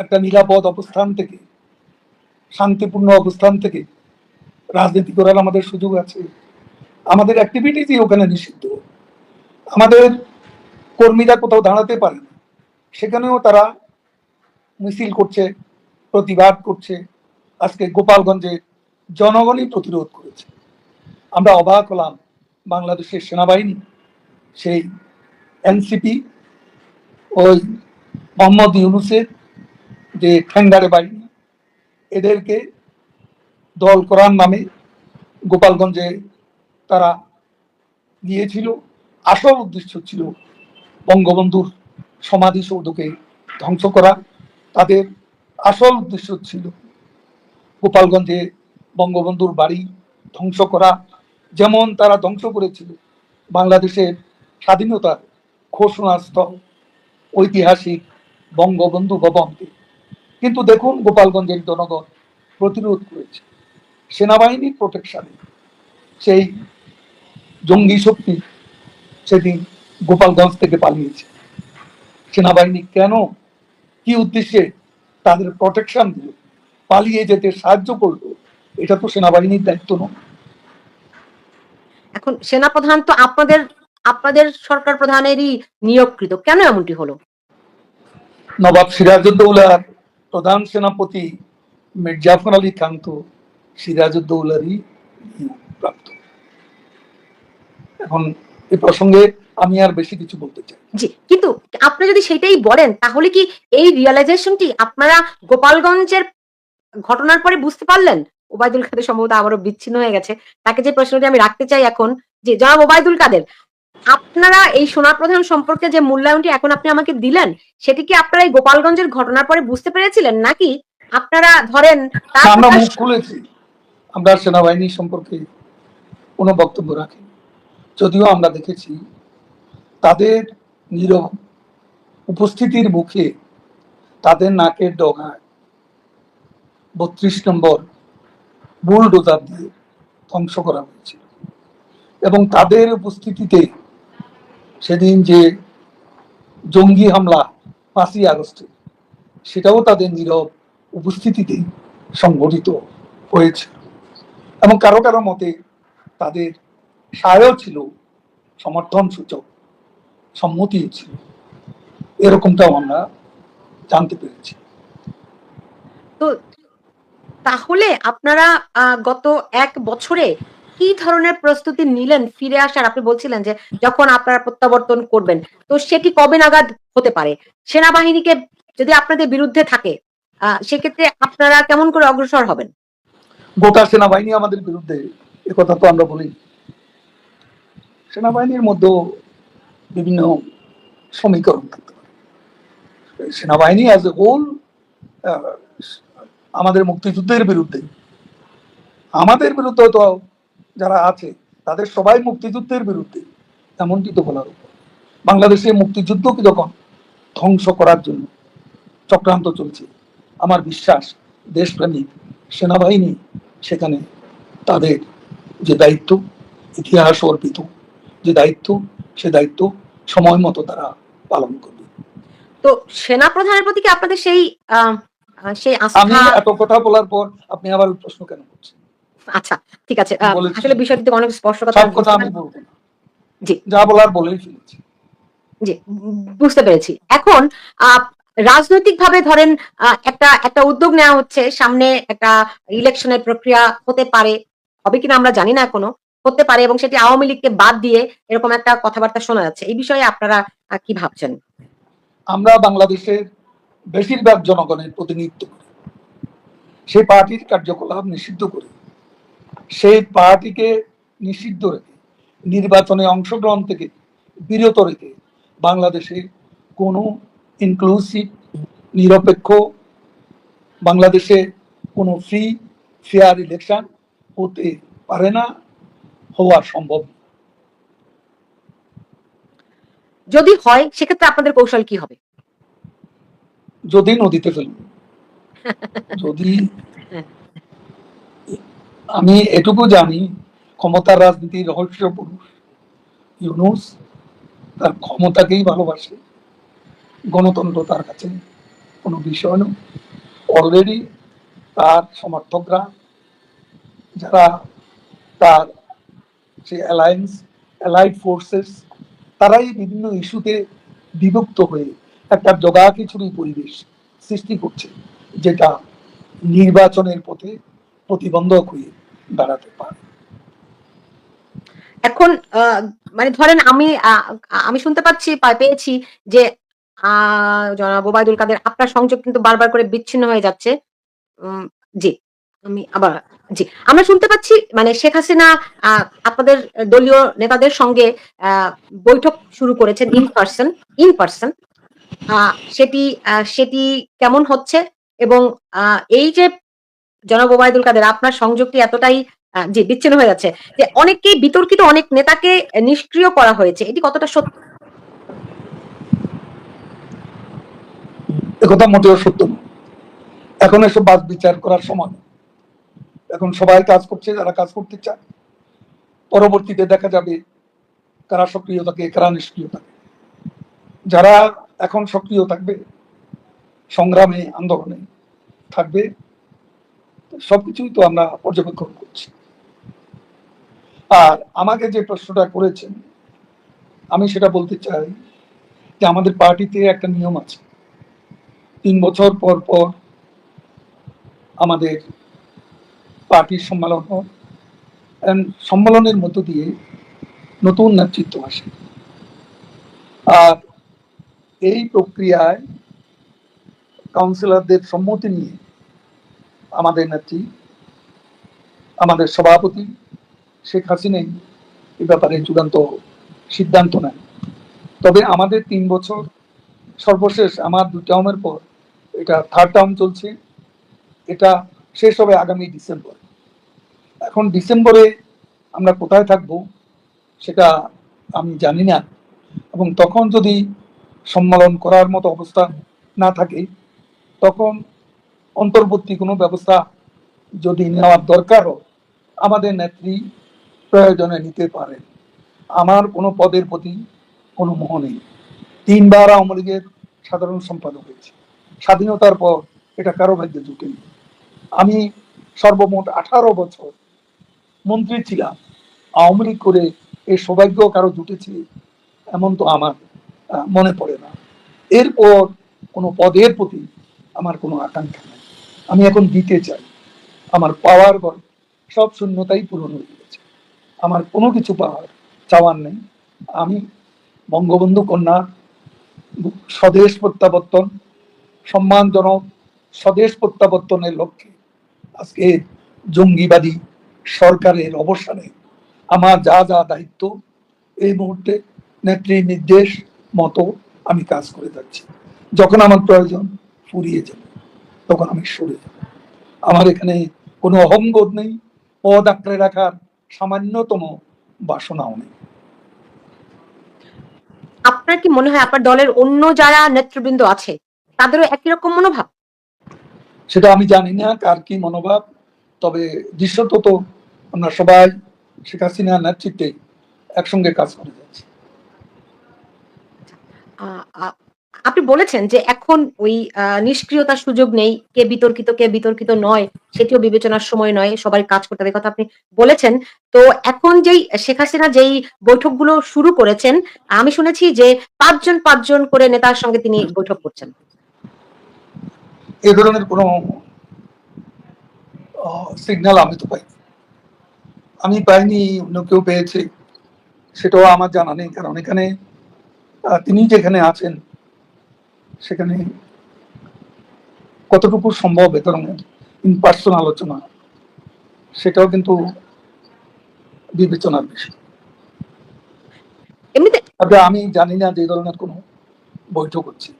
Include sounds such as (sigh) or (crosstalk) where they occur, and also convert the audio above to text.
একটা নিরাপদ অবস্থান থেকে, শান্তিপূর্ণ অবস্থান থেকে রাজনীতি করার আমাদের সুযোগ আছে। আমাদের অ্যাক্টিভিটিসই ওখানে নিষিদ্ধ। আমাদের কর্মীরা কোথাও দাঁড়াতে পারে না। সেখানেও তারা মিছিল করছে, প্রতিবাদ করছে। আজকে গোপালগঞ্জে জনগণই প্রতিরোধ করেছে। আমরা অবাক হলাম বাংলাদেশের সেনাবাহিনী, সেই এনসিপি, ওই মোহাম্মদ ইউনুসের যে ঠ্যাঙ্গারে বাহিনী এদেরকে দল করার নামে গোপালগঞ্জে তারা গিয়েছিল। আসল উদ্দেশ্য ছিল বঙ্গবন্ধুর সমাধিসৌধকে ধ্বংস করা। তাদের আসল উদ্দেশ্য ছিল গোপালগঞ্জে বঙ্গবন্ধুর বাড়ি ধ্বংস করা। যেমন তারা ধ্বংস করেছিল বাংলাদেশের স্বাধীনতার ঘোষণাস্থল ঐতিহাসিক বঙ্গবন্ধু ভবনকে। কিন্তু দেখুন গোপালগঞ্জের জনগণ প্রতিরোধ করেছে। সেনাবাহিনীর প্রোটেকশনে সেই জঙ্গি শক্তি সেদিন গোপালগঞ্জ থেকে পালিয়েছে। সেনাবাহিনী কেন কি উদ্দেশ্যে তাদের প্রোটেকশন দিল পালিয়ে যেতে সাহায্য করল এটা তো সেনাবাহিনীর দায়িত্ব নয়। এখন সেনাপ্রধান তো আপনাদের আপনাদের সরকার প্রধানেরই নিয়োগকৃত। কেন এমনটি হলো? নবাব সিরাজউদ্দৌলার প্রধান সেনাপতি মির্জাফর আলী খান তো সিরাজউদ্দৌলারই প্রাপ্ত। এখন এ প্রসঙ্গে আমি আর বেশি কিছু বলতে চাই জি, কিন্তু আপনি যদি সেটাই বলেন, তাহলে কি এই রিয়েলাইজেশনটি আপনারা গোপালগঞ্জের ঘটনার পরে বুঝতে পারলেন? ওবায়দুল কাদের সম্ভবত আবারও বিচ্ছিন্ন হয়ে গেছে। তাকে যে প্রশ্নটি আমি রাখতে চাই এখন, যে জনাব ওবায়দুল কাদের আপনারা এই সোনা প্রধান সম্পর্কে যে মূল্যায়নটি এখন আপনি আমাকে দিলেন সেটি কি আপনারা এই গোপালগঞ্জের ঘটনার পরে বুঝতে পেরেছিলেন? নাকি আপনারা ধরেন আমরা মুখ খুলেছি। আমরা সেনাবাহিনী সম্পর্কে কোনো বক্তব্য রাখি যদিও আমরা দেখেছি তাদের নীরব উপস্থিতির মুখে তাদের নাকের ডগায় বত্রিশ নম্বর বুলডোজার দিয়ে ধ্বংস করা হয়েছিল। এবং তাদের উপস্থিতিতে সেদিন যে জঙ্গি হামলা পাঁচই আগস্টে, সেটাও তাদের নীরব উপস্থিতিতে সংগঠিত হয়েছে। এবং কারও কারও মতে তাদের সায়ও ছিল, সমর্থন সূচক সম্মতিও ছিল। এরকমটাও আমরা জানতে পেরেছি। তো তাহলে আপনারা গত এক বছরে কি ধরনের প্রস্তুতি নিলেন ফিরে আসার? আপনি বলছিলেন যে যখন আপনারা প্রত্যাবর্তন করবেন, তো সেটি কবে নাগাদ হতে পারে? সেনাবাহিনীকে যদি আপনাদের বিরুদ্ধে থাকে সেক্ষেত্রে আপনারা কেমন করে অগ্রসর হবেন? গোটা সেনাবাহিনী আমাদের বিরুদ্ধে কথা তো আমরা বলি। সেনাবাহিনীর মধ্যেও বিভিন্ন সমীকরণ থাকতে পারে। সেনাবাহিনী অ্যাজ এ হোল আমাদের মুক্তিযুদ্ধের বিরুদ্ধে। আমাদের বিরুদ্ধে তো যারা আছে তাদের সবাই মুক্তিযুদ্ধের বিরুদ্ধে এমনটি তো বলার উপর। বাংলাদেশে মুক্তিযুদ্ধকে যখন ধ্বংস করার জন্য চক্রান্ত চলছে আমার বিশ্বাস দেশপ্রেমিক সেনাবাহিনী সেখানে তাদের যে দায়িত্ব ইতিহাস অর্পিত যে দায়িত্ব সে দায়িত্ব সময় মতো তারা পালন করবে। তো সেনা প্রধানের প্রতি কি আপনাদের সেই সেই আমি এত কথা বলার পর আপনি আবার প্রশ্ন কেন করছেন? আচ্ছা ঠিক আছে। আসলে বিষয়টি থেকে অনেক স্পষ্ট কথা সব কথা আমি বলব জি। যা বলার বলেই ফেলেছি। জি বুঝতে পেরেছি। এখন রাজনৈতিকভাবে ধরেন একটা একটা উদ্যোগ নেওয়া হচ্ছে সামনে একটা ইলেকশনের প্রক্রিয়া হতে পারে হবে কিনা আমরা জানি না এখনও হতে পারে এবং সেটি আওয়ামী লীগকে বাদ দিয়ে এরকম একটা কথাবার্তা শোনা যাচ্ছে। এই বিষয়ে আপনারা কি ভাবছেন? আমরা বাংলাদেশের বেশিরভাগ জনগণের প্রতিনিধিত্ব করি। সেই পার্টির কার্যকলাপ নিষিদ্ধ করি। সেই পার্টিকে নিষিদ্ধ রেখে নির্বাচনে অংশগ্রহণ থেকে বিরত রেখে বাংলাদেশে কোনো ইনক্লুসিভ নিরপেক্ষ বাংলাদেশে কোনো ফ্রি ফেয়ার ইলেকশন হতে পারে না হওয়া সম্ভব যদি হয় সেক্ষেত্রে আপনাদের কৌশল কি হবে? যদি নদীতে ফেলব (laughs) যদি আমি এটুকু জানি, ক্ষমতার রাজনীতির রহস্য পুরুষ। ইউনুস তার ক্ষমতাকেই ভালোবাসে। গণতন্ত্র তার কাছে কোনো বিষয় নয়। অলরেডি তার সমর্থকরা, যারা তার যে অ্যালায়েন্স অ্যালাইড ফোর্সেস তারাই বিভিন্ন ইস্যুতে বিভক্ত হয়ে একটা জগাখিচুড়ি পরিবেশ সৃষ্টি করছে, যেটা নির্বাচনের পথে প্রতিবন্ধক হয়ে দাঁড়াতে পারে। এখন মানে ধরেন আমি আমি শুনতে পাচ্ছি পেয়েছি যে জনাব ওবায়দুল কাদের আপনার সংযোগ কিন্তু বারবার করে বিচ্ছিন্ন হয়ে যাচ্ছে। জি, আমি আবার, জি, আমরা শুনতে পাচ্ছি মানে শেখ হাসিনা আপনাদের দলীয় নেতাদের সঙ্গে বৈঠক শুরু করেছেন ইন পার্সন ইন পার্সন সেটি সেটি কেমন হচ্ছে এবং এই যে জনাব ওবায়দুল কাদের, আপনার সংযোগটি এতটাই জি, বিচ্ছিন্ন হয়ে যাচ্ছে যে অনেককেই বিতর্কিত, অনেক নেতাকে নিষ্ক্রিয় করা হয়েছে। এটি কতটা সত্য? একথা মোটেও সত্য এখন এসব বাদ বিচার করার সময় এখন সবাই কাজ করছে, যারা কাজ করতে চায়। পরবর্তীতে দেখা যাবে কারা সক্রিয় থাকে, কারা নিষ্ক্রিয় থাকে। যারা এখন সক্রিয় থাকবে, সংগ্রামে, আন্দোলনে থাকবে সবকিছুই তো আমরা পর্যবেক্ষণ করছি। আর আমাকে যে প্রশ্নটা করেছেন, আমি সেটা বলতে চাই যে আমাদের পার্টিতে একটা নিয়ম আছে। তিন বছর পর পর আমাদের পার্টির সম্মেলন হয় সম্মেলনের মধ্য দিয়ে নতুন নেতৃত্ব আসে। আর এই প্রক্রিয়ায় কাউন্সিলরদের সম্মতি নিয়ে আমাদের নেত্রী, আমাদের সভাপতি শেখ হাসিনাই এ ব্যাপারে চূড়ান্ত সিদ্ধান্ত নেন। তবে আমাদের তিন বছর সর্বশেষ আমার দু টার্মের পর এটা থার্ড টার্ম চলছে। এটা শেষ হবে আগামী ডিসেম্বর। এখন ডিসেম্বরে আমরা কোথায় থাকব সেটা আমি জানি না এবং তখন যদি সম্মেলন করার মতো অবস্থা না থাকে, তখন অন্তর্বর্তী কোনো ব্যবস্থা যদি নেওয়ার দরকার হয় আমাদের নেত্রী প্রয়োজনে নিতে পারেন। আমার কোনো পদের প্রতি কোনো মোহ নেই। তিনবার আওয়ামী লীগের সাধারণ সম্পাদক হয়েছে। স্বাধীনতার পর এটা কারও ভাগ্যে জুটেনি আমি সর্বমোট আঠারো বছর মন্ত্রী ছিলাম। আওয়ামী লীগ করে এই সৌভাগ্য কারও জুটেছে এমন তো আমার মনে পড়ে না। এরপর কোনো পদের প্রতি আমার কোনো আকাঙ্ক্ষা নেই। আমি এখন দিতে চাই। আমার পাওয়ার ঘর সব শূন্যতাই পূরণ হয়ে গেছে। আমার কোনো কিছু পাওয়ার চাওয়ার নেই। আমি বঙ্গবন্ধু কন্যা, স্বদেশ প্রত্যাবর্তন, সম্মানজনক স্বদেশ প্রত্যাবর্তনের লক্ষ্যে আজকে জঙ্গিবাদী সরকারের অবসানে আমার যা যা দায়িত্ব, এই মুহূর্তে নেত্রীর নির্দেশ মতো আমি কাজ করে যাচ্ছি। যখন আমার প্রয়োজন, ফুরিয়ে যাবে। তখন আমি সরে আমার এখানে কোনো অহংবোধ নেই পদ আঁকড়ে রাখার সামান্যতম বাসনাও নেই। আপনার কি মনে হয় আপনার দলের অন্য যারা নেতৃবৃন্দ আছে তাদেরও একই রকম মনোভাব? সেটা আমি জানি না কার কি মনোভাব তবে দৃশ্যত তো আমরা সবাই শেখ হাসিনার নেতৃত্বে একসঙ্গে কাজ করে যাচ্ছি। আপনি বলেছেন যে এখন ওই নিষ্ক্রিয়তার সুযোগ নেই, কে বিতর্কিত কে বিতর্কিত নয়, সেটিও বিবেচনার সময় নয় সবাই কাজ করতে হবে কথা আপনি বলেছেন। তো এখন যেই শেখ হাসিনা যেই বৈঠকগুলো শুরু করেছেন, আমি শুনেছি যে পাঁচজন পাঁচজন করে নেতার সঙ্গে তিনি বৈঠক করছেন। এ ধরনের কোনো সিগন্যাল আমি তো পাইনি। আমি পাইনি, অন্য কেউ পেয়েছে, সেটাও আমার জানা নেই, কারণ এখানে তিনি যেখানে আছেন সেখানে কতটুকু সম্ভব এ ধরনের ইনপার্সন আলোচনা সেটাও কিন্তু বিবেচনার বিষয়। তবে আমি জানি না যে ধরনের কোনো বৈঠক হচ্ছে।